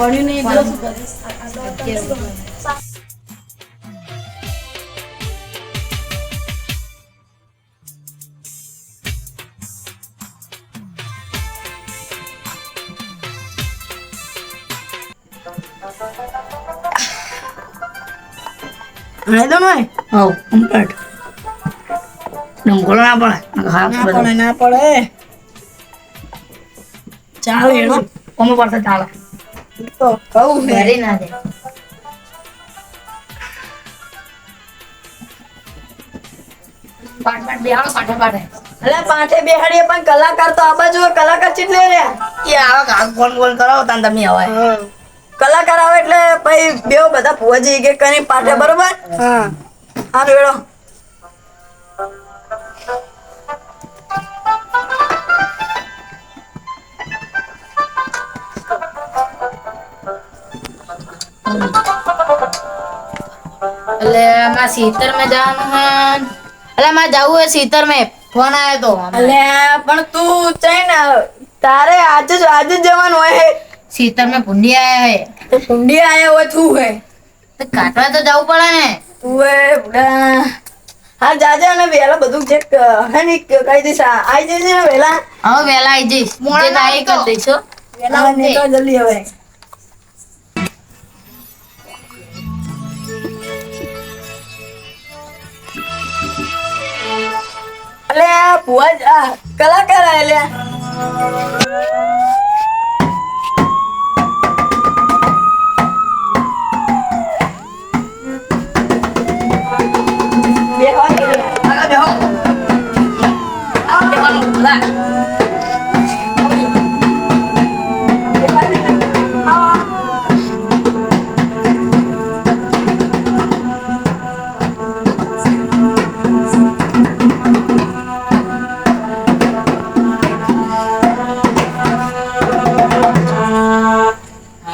વળ્યું નહીં એટલે શું કરીશ? રેદો નોય હવ કમ્પ્લીટ ડંગોળો ના પડે હા ના પડે ના પડે ચાલે એનો કોમો પડશે ચાલો તો છે ઘરે ના દે પાઠે બેહાડીએ પણ કલાકાર તો આ બાજુ કલાકાર ચીટલે રે એ આવા ફોન ફોન કરાવો તાન તમે હવે. કલાકાર આવે એટલે પછી બેવ બધા પહોંચી કે કઈ પાઠે બરોબર? હા. હા વેળો એટલે માં સીતરમાં જવાનું હે. એટલે માં જવું હે સીતરમાં ફોન આવ્યો તો અલે પણ તું ચાઈ ને. તારે આજે જ આજે જ જવાનું હોય સીતરમાં ભૂંડી આયા હે. તો કુંડી આયા હોય તું હે. તો કાટવા તો જવું પડે ને. તું હે બુડા. હા જાજે અને વહેલા બધું હે ને કઈ દઈશ. આવી ને વેલા હવે વહેલા આવી જઈશ. જે તારીખ કરી દઈશું જલ્દી હવે. અલે આ ભુવા જ- આ કલાકાર આયા બેહવા દે. આગળ બેહો.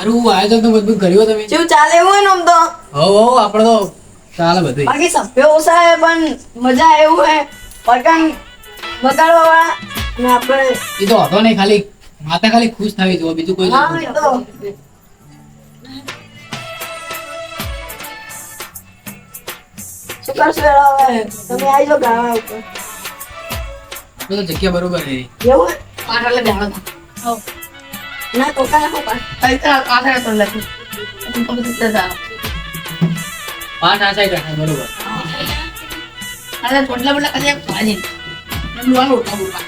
સારું આયોજન તો મજબૂત કર્યું તમે. શું ચાલે એવું હોય ને આમ તો. હો હો આપણે તો ચાલે બધું બાકી સભ્યો ઓછા હે પણ મજા એવું હે પરકાન બગાડવા વાળા ને આપણે એ તો હતો નહીં ખાલી માતા ખાલી ખુશ થવી જોઈએ બીજું કોઈ હા તો. શું કરશું હવે? તમે આવી જાઓ ગાવા ઉપર. જગ્યા બરોબર છે. એવું? પાટલે તો. ના તો કાંઈ હું. તારી તરફ આખરે તો લખી. હું તો બધું જ. પાંચ આ સાઈડ રાખે બરોબર અરે પોટલા બોટલા કરી આપ ભાજી. એમ લોવાનું ઉઠા બોલવા.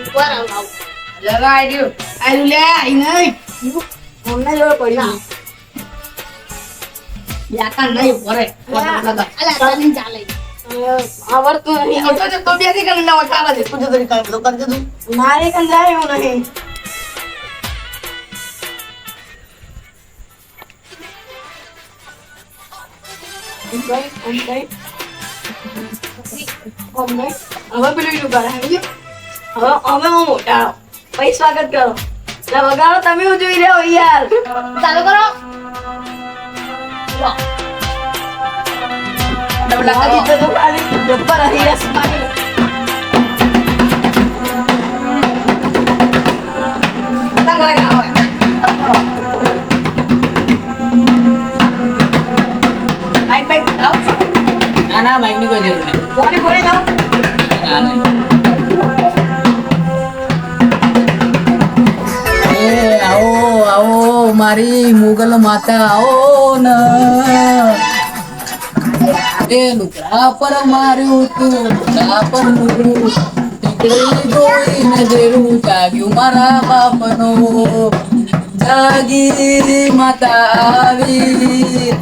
ઉપર આવ આવ. જરા આઈ રહ્યું. આઈ લે, આઈ નહીં. અમને જોડે પડ્યું યાકા નહીં ભરે. પોટલા બોટલા કર. આવડતું એ નહીં આવતો છે તો બેસી કરીને ના વટાવા દે. તું જો તરી કામ બધું કરી દીધું. મારે કંઈ એવું નહીં આમ હવે પેલું ઈનું કરે? હવે હું મોટા સ્વાગત કરો એટલે વગાડો તમે હું જોઈ રહ્યો યાર ચાલુ કરો. ડબલા કરો. તો ખાલી બાઈક લાવો. ના ના બાઈકની કોઈ જરૂર નહીં પાણી ભરી જાઓ. ના, નહીં. એ આવો આવો મારી મુગલ માતા આવો ન એ લુગડા પર માર્યું તું લુગડા પર મુગરું ટીકડી જોઈને જેરું જાગ્યું મારા બાપનો જાગી માતા આવી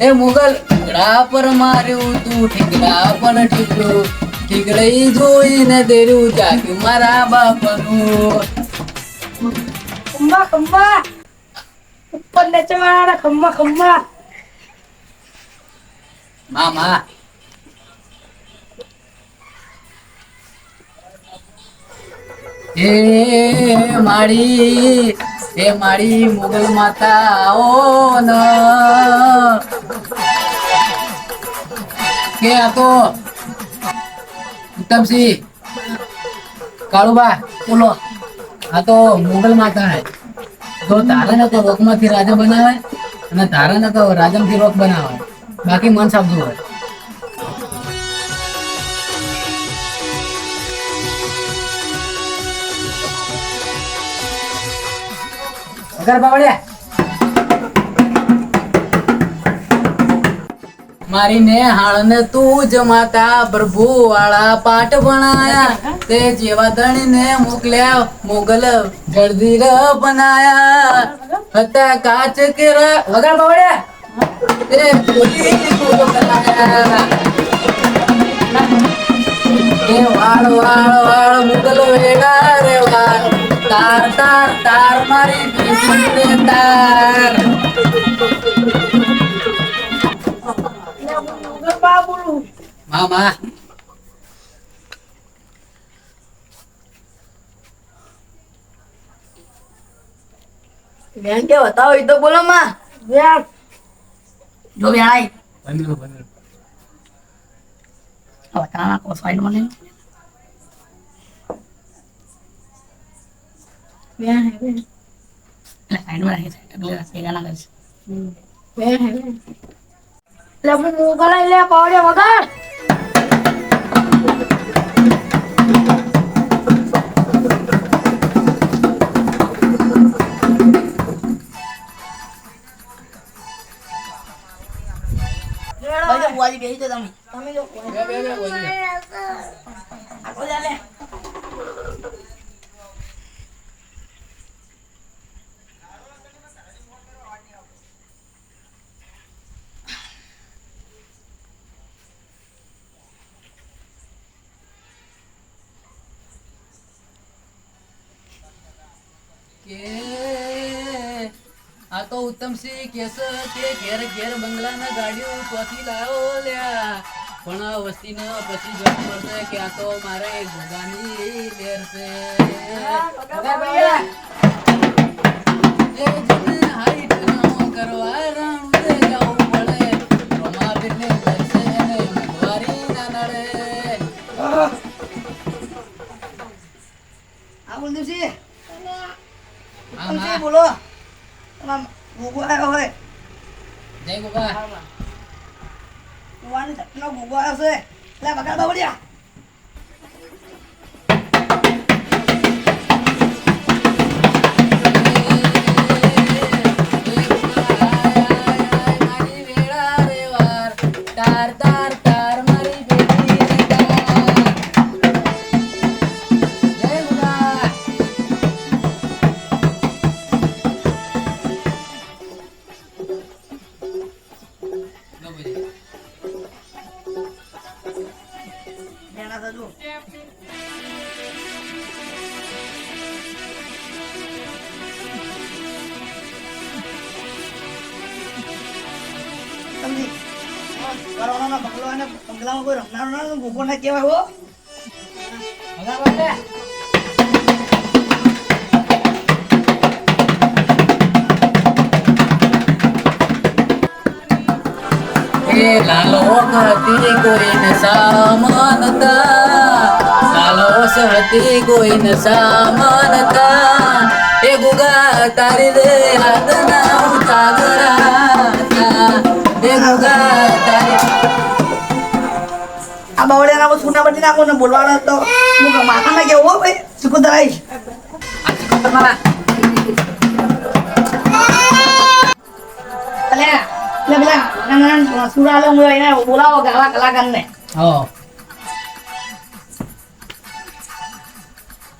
એ મુગલ ઠીકડા પર માર્યું તું ઠીકડા પર ઠીકડું. ઠીકડી જોઈને દેરું જાગ્યું મારા બાપનું. ખંભા ખંભા ઉપર નીચે વાળા ખંભા ખંભા મામા. હે માળી હે માળી મુગલ માતા ઓ ન કે આ તો ઉત્તમસિંહ કાળુબા, બોલો. આ તો મુગલ માતા હે. તો તારે ને તો રોકમાંથી રાજા બનાવે અને તારે ને તો રાજામાંથી રોક બનાવે. બાકી મન સાબજુ હોય. અગર બાવળિયા મારી ને હાળને તું જ માતા પ્રભુ વાળા પાઠ ભણાયા. તે જેવા ધણી ને મોકલ્યા મોગલ જળધીર બનાયા. હતા કાચ કે ર- વગાડ બાવળિયા? તે એ વાળ વાળ વાળ મુગલ વેડા રે વાળ. તાર તાર તાર મારી તાર. ગરબા બોલું મામા બેન કે બતાવો એ તો બોલો માં વ્યાસ જો વેણાય બનેલો બનેલો હવે કાના કો સાઈડમાં લઈને વ્યાસ હે વ્યાસ. એટલે સાઈડમાં રાખી છે એટલે ભેગા ના કરીશ વ્યાસ હે વ્યાસ. એટલે હું મોગલાઈ લે પાવડે વગાડ ઉત્તમસિંહ કેસ કે ઘેર ઘેર બંગલાના ગાડીઓ ચોથી લાવો લ્યા. પણ વસ્તીને પછી જોવા મળશે કે આ તો મારે ગોગાની લેર બેના થજો સમજી કરવાનો બંગલો અને બંગલામાં કોઈ રમનારો ના ગોગો ના કહેવાય હો હગા બાપે એ લાલો હતી. કોઈને સામાનતા સહતી કોઈને સામાનતા એ ગુગા તારી રે હાથના ઉતાગરા એ ગુગા તારી આ બાવળિયા ના સુના બટી નાખો ને બોલવાનો તો હું માથા ના કેવું હો ભાઈ? સુકુતર આવીશ. આ ચિકન તમારા અલે સુરા લો હું એને બોલાવો ગાવા કલાકારને. હો.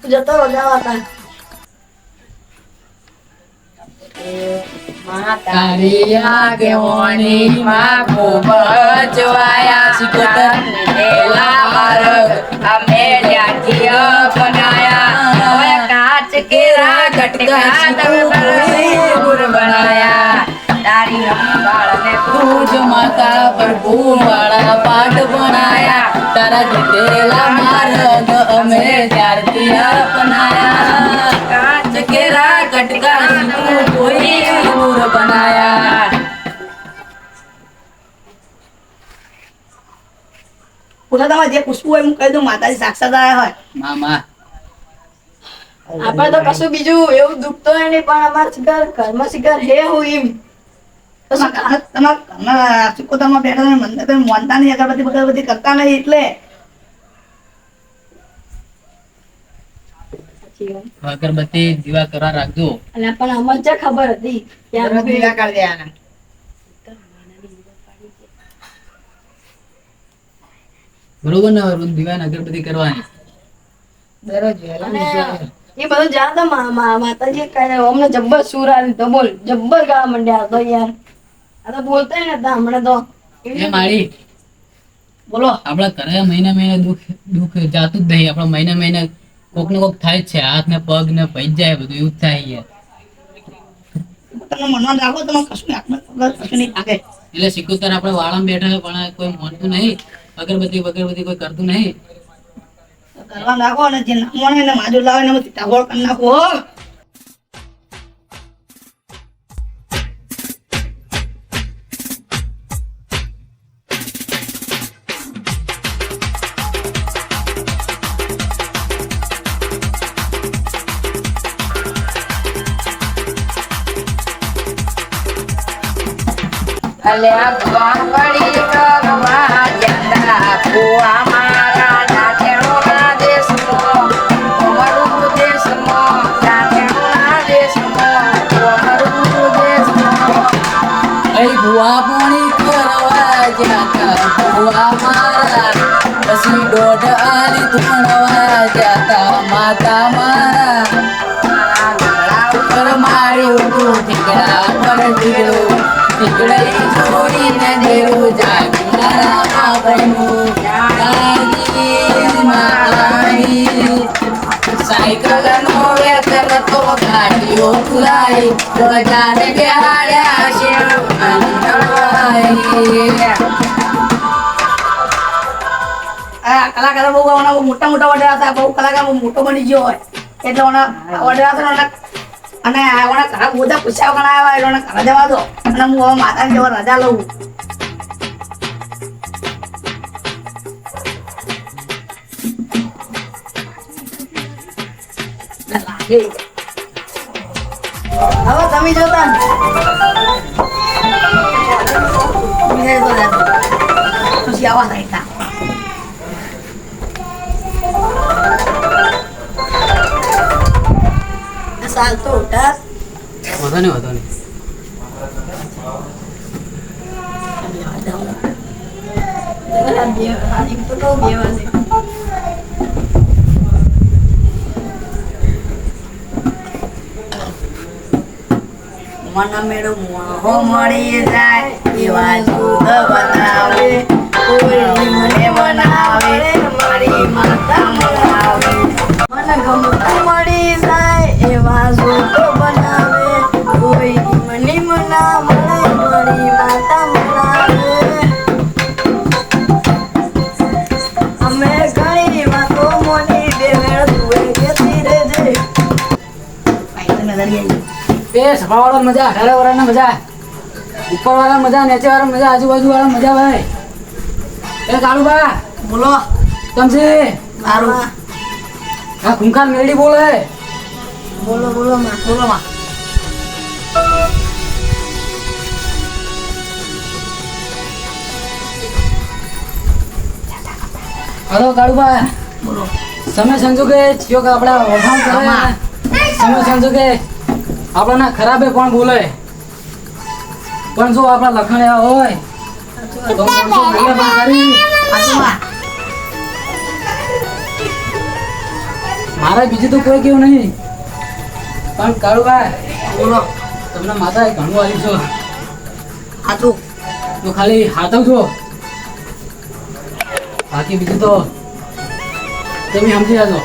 જતો રજાવા તા તારી આગેવાની માં ખૂબ જવાયા સિકંદર પેલા માર્ગ અમે ત્યાંથી બનાયા હવે કાચ કેરા કટકા દરબાર બનાયા તારી રંગાળ ને તું જ માતા પ્રભુ વાળા પાઠ ભણાયા. તારા જીતેલા માર્ગ અમે ત્યારથી અપનાયા. કાચ કેરા કટકા તું કોઈ દૂર બનાયા. પૂછા તમારે જે પૂછવું હોય હું કહી દઉં માતાજી સાક્ષાત આવ્યા હોય. મામા. આપણે તો કશું બીજું એવું દુઃખ તો હોય નહીં પણ અમારે શિકાર ઘરમાં શિકાર હે હું એમ. તમારા ઘરના- તમારા ઘરના સિકોતરમાં બેઠા તમે મંદિર તમે માનતા નહીં અગરબત્તી બગરબત્તી કરતા નહીં એટલે. અગરબત્તી દીવા કરવા રાખજો. અને પણ અમને જ ખબર હતી દરરોજ દીવા કરી દેવાના. બરોબર ને રોજ દીવા અગરબત્તી કરવાની. દરરોજ. એ બધું જાણતા માતાજી કઈ અમને જબ્બર સુર આવી તો બોલ જબ્બર ગાવા માંડ્યા તો યાર આ તો બોલતા નતા હમણાં તો એ મારી. બોલો. આપણા ઘરે મહિને મહિને દુઃખ દુઃખ જાતું જ નહીં. આપણા મહિને મહિને કોક ને કોક થાય જ છે. હાથ ને પગ ને પૈ જાય બધું એવું થાય તમે મનમાં રાખો તમે કશું કશું નહીં લાગે એટલે સિકુતર આપણે વાળામાં બેઠા છે પણ કોઈ મળતું નહીં. અગરબત્તી વગરબત્તી કોઈ કરતું નહીં. કરવા નાખો અને જે ના મળે ને માજુ લાવે ને બધી ટાગોળ કરી નાખો અલ્યા બાંગડી કરવા જંડા કુવા મારા નાચણોના દેશમાં અમારું દેશમાં નાચણોના દેશમાં અમારું દેશમાં. અહીં ભુવા પાણી કરવા જતા ભુવા મારા પછી દોઢ આલી ધૂણવા જાતા માતા મારા. પર માર્યું તું ઠીકડા પર ઢીકડું ઠીકડે જોઈને દેવું જાગી મારા બાપનું સાયકલ નો વેતન તો ગાડીઓ ફુલાઈ બજારે બેહાડ્યા છે કલાકારો બહુ મોટા મોટા વડેરા હતા, બહુ કલાકાર મોટો બની ગયો એટલે વડેરા હતા અને ઘણા બધા પૂછ્યા વગર આવ્યા એટલે હમણાં દેવા દો. અને હું હવે માતાની જવા રજા લઉં લાગે હવે તમે જોતા ને. બીજે તો જતો. પછી આવા થાય તા. આ સાલ તો ઉઠા વાંધો નહીં વાંધો નહીં આ મેળો મોહો મળી જાય એવા બનાવે કોઈ મને બનાવે મારી માતા મનાવે મને ગમતું મળી. એ સફા વાળા મજા અઢારે વાળા મજા ઉપર વાળા મજા નીચે વાળા મજા આજુબાજુ વાળા મજા ભાઈ. એ કાળુબા બોલો. તમસે મારું. હા ખૂંખાર મેળી બોલે. બોલો બોલો માં. બોલો માં. હલો કાળુબા. બોલો. સમય સંજોગે થયો કે આપણા વખાણ કરે? સમજો સંજોગે આપણાના ખરાબે કોણ બોલે? પણ જો આપણા લખણ એવા હોય તો માણસો બોલે પણ ખરી. મારે બીજું તો કોઈ કેવું નહીં. પણ કાળુભાઈ બોલો. તમને માતાએ ઘણું આવ્યું છો. હાથું તો ખાલી હાથવજો બાકી બીજું તો તમે સમજી જાજો.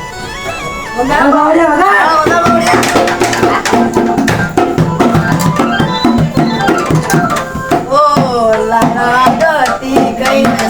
લાલા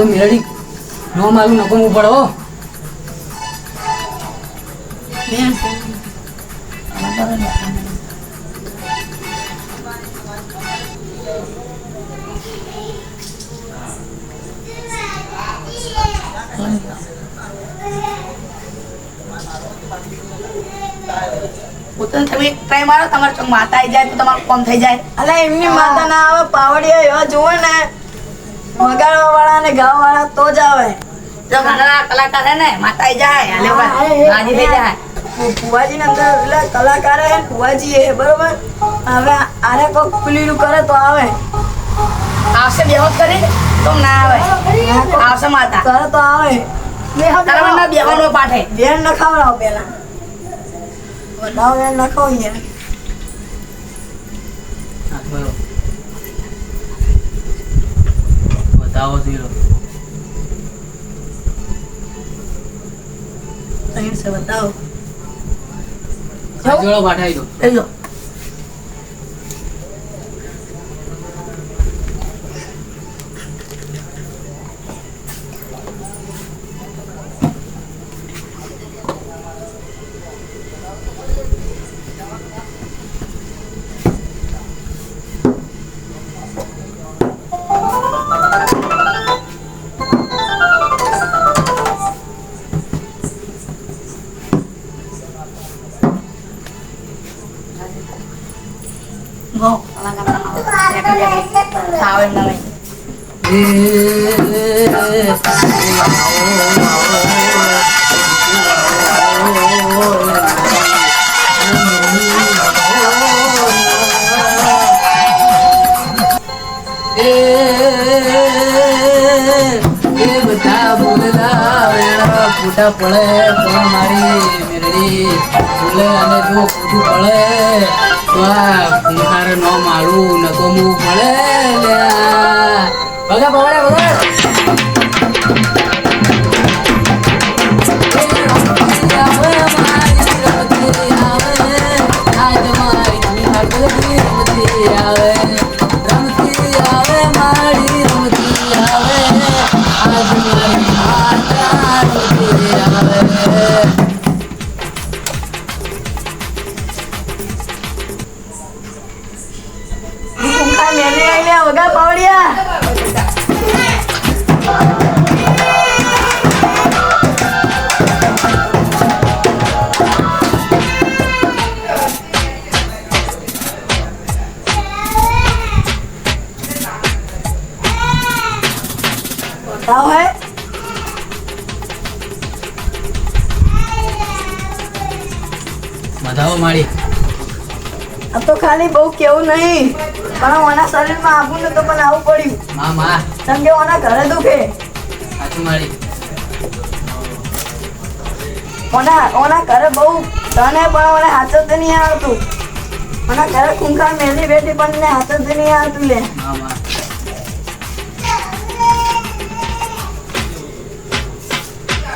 તો મેળી નો મારું નકોમું પડો પોતાને તમે ટ્રાય મારો તમારે માતા આવી જાય તો તમારું કામ થઈ જાય. અલે એમની માતા ના આવે પાવડિયા એવા જુએ ને. વગાડવા વાળા ને ગાવા વાળા તો જ આવે. જો ઘણા કલાકાર હે ને માતાઈ જાય અને રાજી થઈ જાય. ફુવાજી ને અંદર એટલે કલાકાર હે ફુવાજી હે બરોબર? હવે આને કોક પેલું કરે તો આવે. આવશે બેહોત કરી. તો ના આવે. આવશે માતા. કરે તો આવે. તારા મને બેહવાનો પાઠે વેણ ન ખવડાવો પેલા વધાવો વેણ ન ખાવ યાર હાથ ઝીરો છે બતાવો જોડો પાઠાઈ દો પડે તો મારી મેરડી બોલે અને જો ખોટું પડે તો આ ખૂંખાર નો મારું નકોમું પડે લ્યા. ભગા ભગા ભગા બધાઓ મારી આ તો ખાલી બહુ કેવું નહીં પણ ઓના શરીરમાં આવું ને તો પણ આવું પડ્યું મા મા સંગે ઓના ઘરે દુખે સાચું મારી ઓના ઓના ઘરે બહુ તને પણ ઓને તો નહીં આવતું ઓના ઘરે કુંખા મેલી બેઠી પણ ને હાથોથી નહીં આવતું લે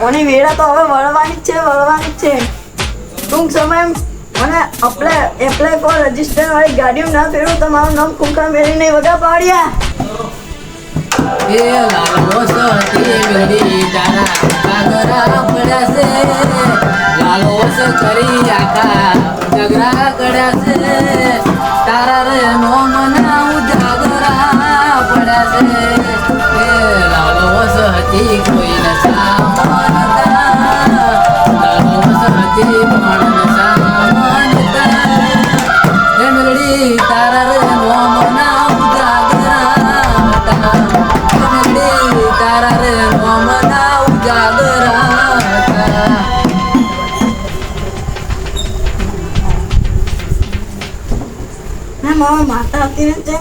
મા વેળા તો હવે વળવાની જ છે વળવાની જ છે. ટૂંક સમય મને અપ્લાય એપ્લાય ફોર રજિસ્ટર વાળી ગાડીઓ ના ફેરવું, તો મારું નામ ખૂંખાર મેલી નહીં વગા પાડ્યા. એ લાલો સતી મેરી તારા છે લાલો સ કરી આખા જગરા કડ્યા છે તારા રે નો મના ઉજાગરા પડ્યા છે એ લાલો સતી કોઈ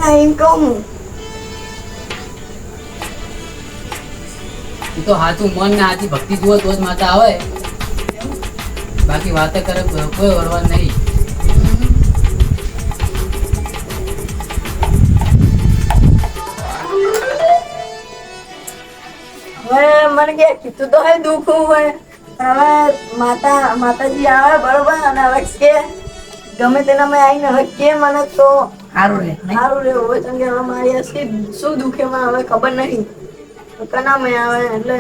હતી ને છે કહું તો હાચું મન ને હાચી ભક્તિ જુઓ તો જ માતા આવે. બાકી વાત કરે કોઈ વરવા નહીં. હવે મને કે કીધું તો હે દુઃખ હોય. હવે માતા માતાજી આવે બરોબર અને હવે કે ગમે તેના મેં આવીને હવે કે મને તો સારું રહે સારું રહે હવે કેમ કે હવે મારી આ શું દુખે માં હવે ખબર નહીં. કના મેં આવે એટલે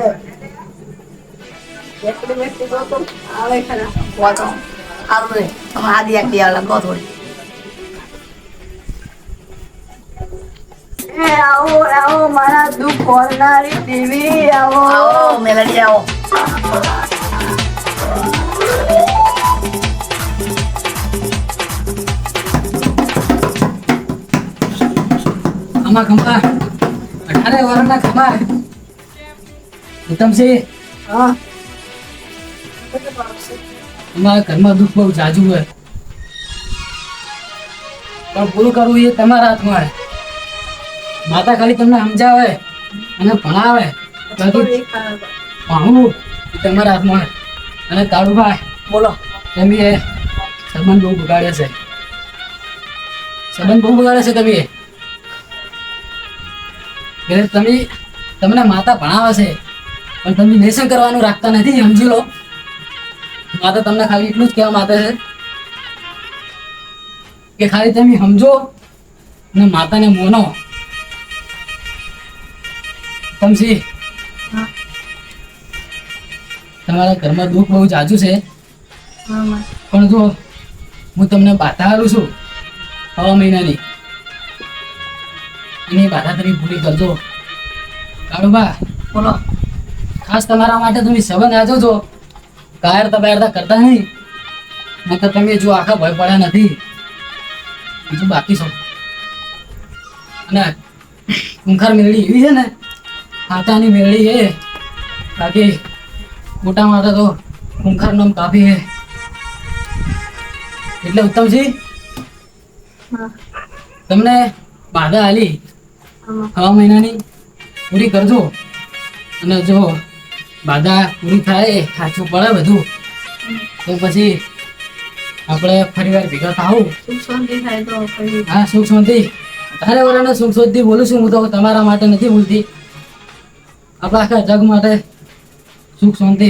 એકડી બેકડી તો આવે ખરા. વો સારું રે તમે આદિ આખી આવે લગો થોડી. એ આવો આવો મારા દુઃખ ખોરનારી દેવી આવો. આવો મેલડી આવો. આમાં ખમા અઢારે વર્ષના ખમા ઉત્તમસિંહ હા. અમારા ઘરમાં દુઃખ બહુ જાજુ હોય. પણ પૂરું કરવું એ તમારા હાથમાં માતા ખાલી તમને સમજાવે અને ભણાવે. ભણવું તમારા હાથમાં. અને કાળુભાઈ બોલો. તમે સંબંધ બહુ બગાડ્યા છે. સંબંધ બહુ બગાડ્યા છે તમે એટલે તમે તમને માતા ભણાવે છે પણ તમે લેસન કરવાનું રાખતા નથી સમજી લો. માતા તમને ખાલી એટલું જ કહેવા માતા છે કે ખાલી તમે સમજો ને માતાને મોનો સમજી તમારા ઘરમાં દુઃખ બહુ જાજુ છે. પણ જો હું તમને બાધા હારું છું છ મહિનાની. એની બાધા તમે પૂરી કરજો કાળુબા બોલો. ખાસ તમારા માટે તમે સંબંધ આજો છો કાયરતા બાયરતા કરતા નહીં. નકર તમે જો આખા ભય પડ્યા નથી. બીજું બાકી છો અને કુંખાર મેળડી એવી છે ને? આટાની મેળડી એ. બાકી મોટા માટે તો કુંખાર નામ કાફી હે એટલે ઉત્તમજી તમને બાધા આલી. છ મહિનાની પૂરી કરજો. અને જો બાધા પૂરી થાય સાચું પડે બધું તો પછી આપણે ફરીવાર ભેગા થાવું. સુખ શાંતિ થાય તો હા સુખ શાંતિ. તારે વરાને સુખ શાંતિ બોલું છું હું તો તમારા માટે નથી બોલતી આપણા આખા જગ માટે સુખ શાંતિ.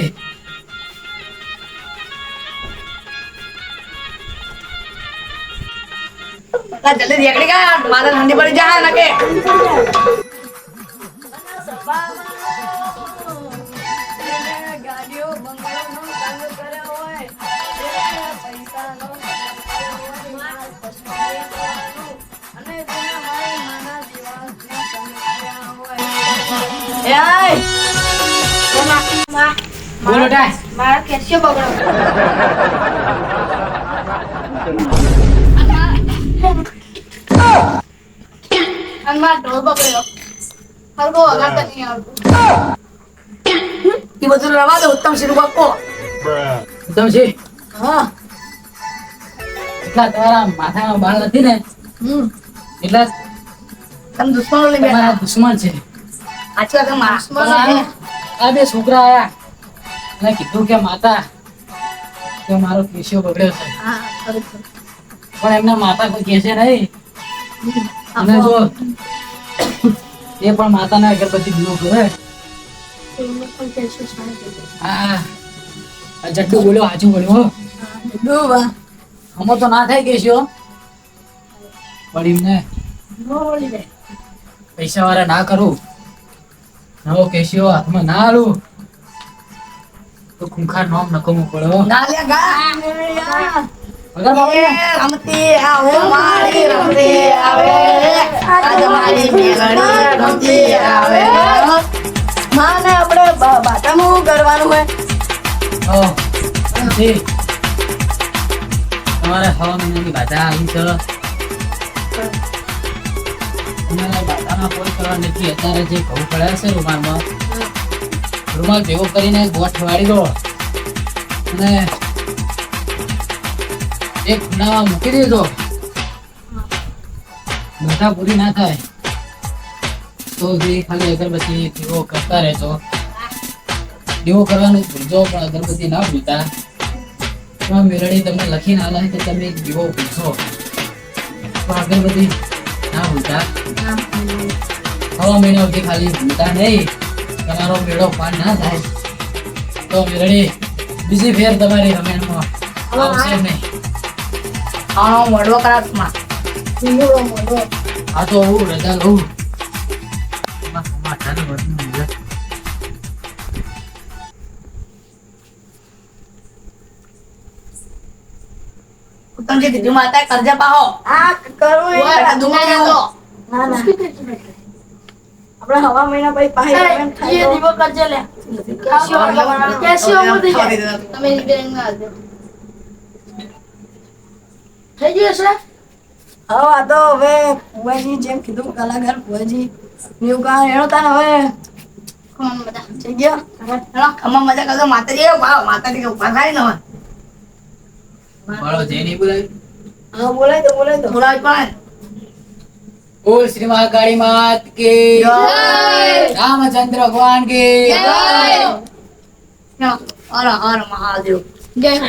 લા જલ્દી રેકડી કા મારે ઠંડી પડી જાય ને કે બંગલોનો સંગ કર્યો હોય અને મારો ઢોલ બગડ્યો. હરકો વગાડતા નહીં આવડતું એ બધું રવા દો ઉત્તમ શ્રી બાપો ઉત્તમજી હા. એટલા તમારા માથામાં બાળ નથી ને? એટલા તમે દુશ્મનો લઈ તમારા દુશ્મન છે. સાચી વાત દુશ્મનો. આ- બે છોકરા આયા. અને કીધું કે માતા કે મારો કેશિયો બગડ્યો છે. પણ એમના માતા કોઈ કહે છે નહીં? અને જો એ પણ માતાના અગરબત્તી દીવો કરે આ જટ્ટુ બોલ્યો હાચું બોલ્યો હો. ડૂબા. હમો તો ના થાય કેશો. પણ એમને પૈસા વાળા ના કરું. નવો કેશિયો હાથમાં ના આલું. તો ખૂંખાર નોમ નકમું પડે ના લે ગા. અગર બાબા રમતી આવે મારી રમતી આવે. અત્યારે જે પડ્યા છે રૂમાલમાં રૂમાલ ભેગો કરીને ગોઠ વાળી દો એક ખૂણામાં મૂકી દેજો બધા પૂરી ના થાય, તો જે ખાલી અગરબત્તી દીવો કરતા રહેશો દીવો કરવાનું ભૂલજો, પણ અગરબત્તી ના ભૂલતા. એમાં મેળડી તમને લખી ના લાય કે તમે દીવો ભૂલશો. પણ અગરબત્તી ના ભૂલતા. હવા મહિના સુધી ખાલી ભૂલતા નહીં. તમારો મેળો પાન ના થાય. તો મેળડી બીજી ફેર તમારી રમેણમાં આવશે નહીં. આનો વડવો કરાશમાં આ તો હું રજા લઉં. ઉત્તમજી કીધું માતા કરજે પાહો આ હવા મહિના પછી થઈ ગયું છે હવે આ તો હવે ભુવાજી જેમ કીધું કલાકાર ભુવાજી. ન્યુ ગાન એનો તાન હવે. થઈ ગયો? હેલો, મજા કરજો. માતાજી એ માતાજી ઊભા થાય ને હવે. મારો જેની બોલાવી હા બોલાય તો બોલાય તો બોલાવી પડે ને. બોલ શ્રી મહાકાળી માત કે જય. રામચંદ્ર ભગવાન કે હેલો, હર હર મહાદેવ. જય. હો